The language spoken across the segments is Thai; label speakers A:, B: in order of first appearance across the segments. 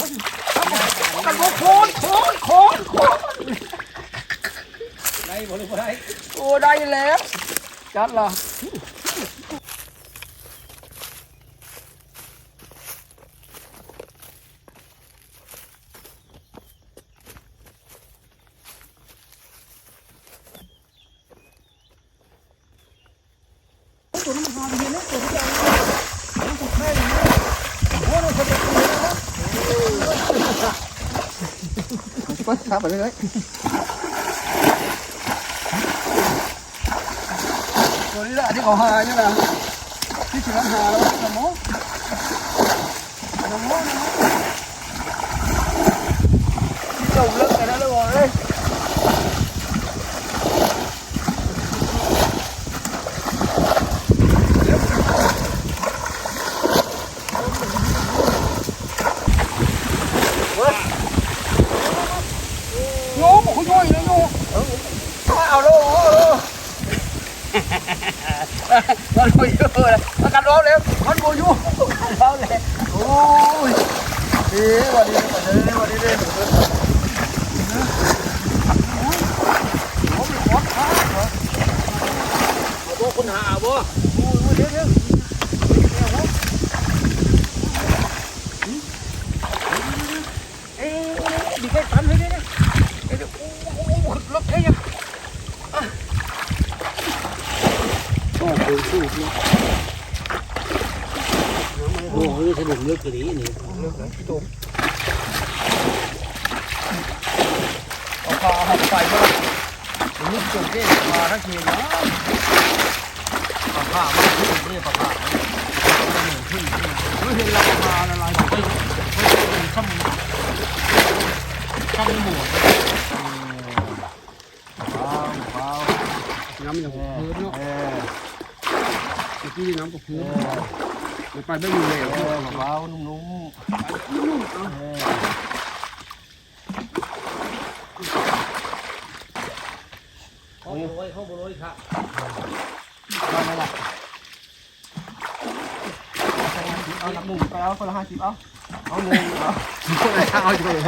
A: กันโคนโคนโคนโคน
B: ได้บ่หรือบ่ได้
A: โอ้ได้แล้วจัดละตัวนี้มันหาไปเห็นนะตัวที่จะเอามันถูกแค่อย่างนี้โอ้ยเขาจะตีนะ ก็ทำไปเลยตัวนี้แหละที่เขาหาใช่ไหมที่ถึงหาแล้วสมองสมองนะที่เราเลิกกันแล้วเลยเลยโย่ บอกเขาโย่เลยโย่เอาแล้วเอาแล้วมันบ่อยู่เลยมันกันร้องแล้วมันบ่อยู่กันร้องแล้วโอ้ยดีวันนี้วันนี้วันนี้ดีโอ้ยขอท้าเหรอ
B: เอาบ่คุณหาเอาบ่
A: โอ้ยเดี๋ยวเดี๋ยวเอ๊ะดีแค่ตันเลยเนี่ยเดี๋ยวโอ้โหรถเท่ยัง
B: โอ้โหสู้เนี่ยโอ้โหสนุกเลือกกระดีนี่
A: เลิกเลยพี่โตเอาพาหักไปมาละนี่จบเก้มาทั้งทีนะ
B: ปลาผ้ามันขึ้นนี่ปลาผ้า
A: ไม่เห็นราคาอะไร
B: ไปไปซ้ำซ้ำหมด
A: เปล่าเปล่า
C: น้ำอย่างพื้นเนาะ
A: เออ
C: เมื่อ กี้น้ำกับพื้น
A: อ
C: มันไปไม่เลย
A: เออเปล่านุ่มๆเออ
B: เขาโรยเขาโรยครับ
A: เอาไหมล่ะเอาหนึ่งไปเอาคนละห้าสิบเอาเอาหนึ่งเอา
C: คนละเช้าเอาจะไปเลย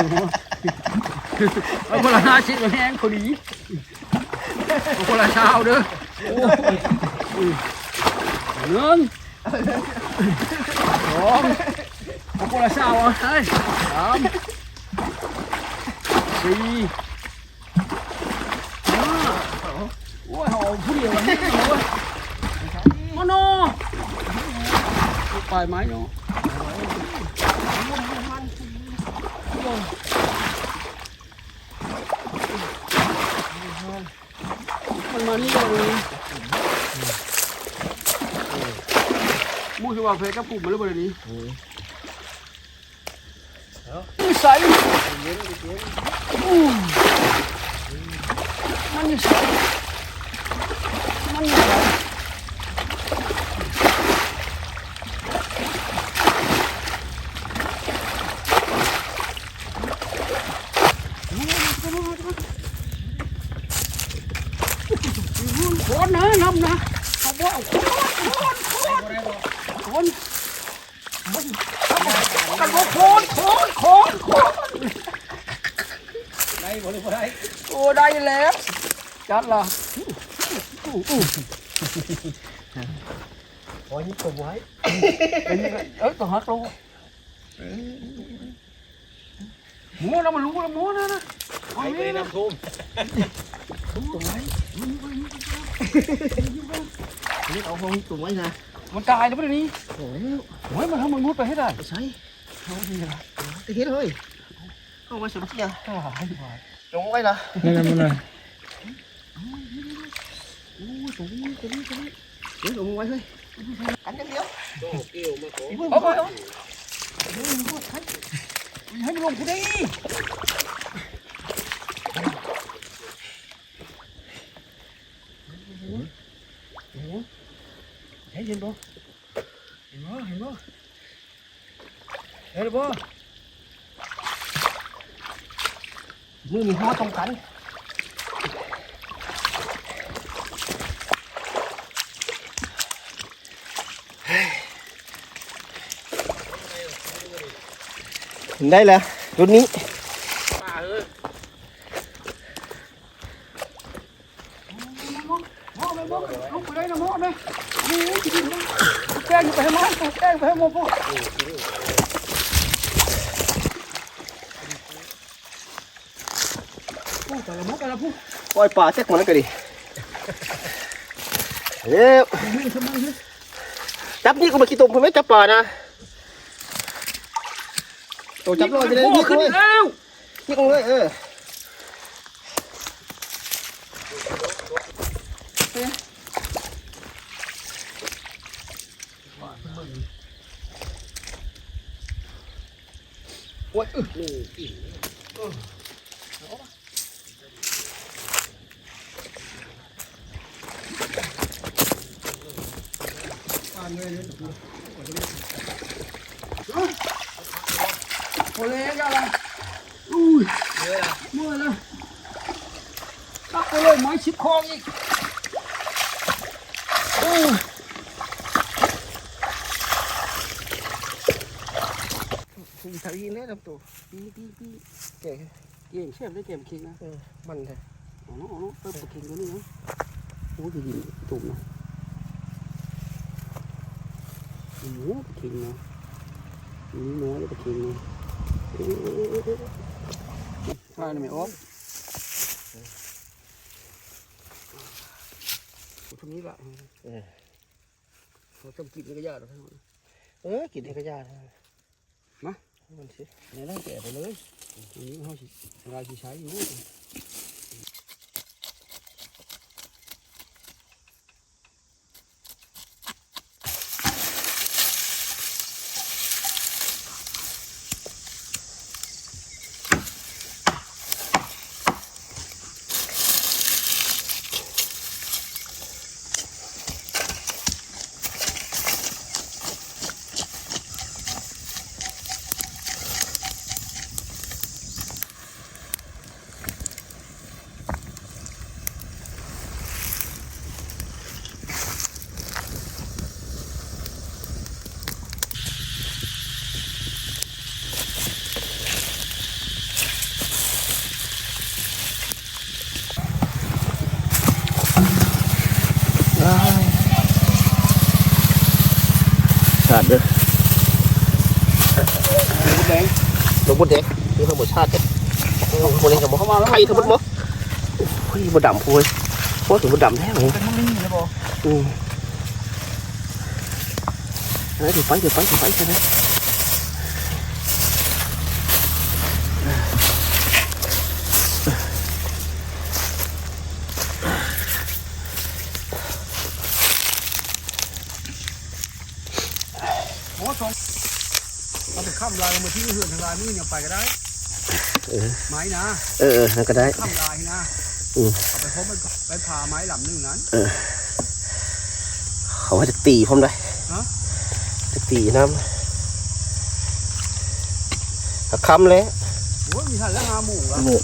A: เอาคนละห้าสิบแห้งคนดี
C: คนละเช้าเด้อ หนึ่ง
A: สองเอาคนละเช้าเอาเฮ้ยสามสี่ห้าโอ้ยเอาผู้เดียววันนี้โอ้ย
C: โอ้โนปลายไม้เนาะมันมานี่เลย มูสว่าเพชรกับกลุ่มมาแล้วบรินี้
A: นิสัยอู้มันนิสัยมันนิสัย
C: โคนนะน้ำนะเขาบอกเอาโคนโคน
A: กันบอกโคนโคนโคนโคน
B: ได้บ่หรือบ่ได้
A: โอ้ได้ แล้วจัดละ
B: ขอยิบผมไว้
A: เอ้ยตัวหักลงหมูเรามารู้แล้วหมูนะนะ
B: ไปไปน้ำท่วม
D: นี่เอาห้องตุ่มไว้นะ
A: มันตายแล้วปะนี่
D: โอ้ย
A: โอ้ยมันทำมันมุดไปให้ได้
D: ใช่
A: เขาดีละ
D: ตะเคียนเลย เอาไว้สุดเที่ย
A: ตายไป
D: จงไว้นะ
C: นี่มันเลย
D: โอ้ยตรงนี้ตรงนี้ตรงนี้เดี๋ยวลงไว้เฮ้ยกันกันเดียว
B: โตเกี่ยวมาขอ
A: เอาไปเอาให้มันลงกูได้เห็นเห็นบ่เห็นบ่เห็นบ่เห็นบ่ มือมีหัวตรงกัน
D: ได้แล้วรุ่นนี้
B: ป่าเอ้ย
A: หม้อไปหม้อลุกไปเลยนะหม้อไหมนี่กินนะแกงไปให้หม้อแกงไปให้หม้อพ่อโอ้แต่ละหม้อแต่ละผู้
D: ปล่อยปลาแจ็คมันก็ดีเร็ว
A: นี่ทำไมเนี่ย
D: จับนี่ก็มากี่ตัวผมไม่จับปลานะตัวจับลอยไปเลยนี่
A: ขึ้น
D: เลย
A: แล้ว
D: นี่ลงเลยเออโอ้ยอึนี่ปานเลยเนี่ย
A: โอเล่กันละอุ้ยเมื่อแล้วตักไปเลยไม้ชิดคองอีกโอ้ย
D: มีทางอีเลยลำตัว
A: ปีปีปี
D: เก่ง
A: เก่งเชฟได้เก่งคิงนะ
D: เออมันแท้
A: อ๋อน้องอ๋อน้องเติมตะคิงตัวนี้นะโอ้ยดีตุ่มนะโอ้โหตะคิงนะนี่น้อยตะคิงนะใช่ไหมโอ๊บตรงนี้ละเขาจำกินก็ยากหรอก
D: เออกินให้ก็ยากนะ
A: มา
D: มันสิ
A: เนี่ยได้แก่ไปเลยอันนี้เขาสิรายที่ใช้อยู่
D: ลงบนเด็กมีธรรมชาติเด้อโอ้โหคนนี้กับเขามาแล้วไข่ทั้งหมดมั้งโอ้ยบดดำพูยพราะถึงบดดำแท้เลย
A: เป็นมันนี่นะบอ
D: อืมเดี๋ยวไปเดี๋ยวไปเดี๋ยวไปใช่ไหม
A: โอ้สองเอาไปข้ามลายมา ที่เหือนทางลายนี่ยังไปก็ได้ไม้นะ
D: เออเออนั่นก็ได้
A: ข้ามลายนะ
D: อืม
A: เอาไปพบมันไปผ่าไม้ลำหนึ่งนั้น
D: เขาว่าจะตีผมได้
A: ฮะ
D: จะตีน้ำหักคำเลย
A: โอ้ยมีทันแล้วหาหมูละ
D: มือ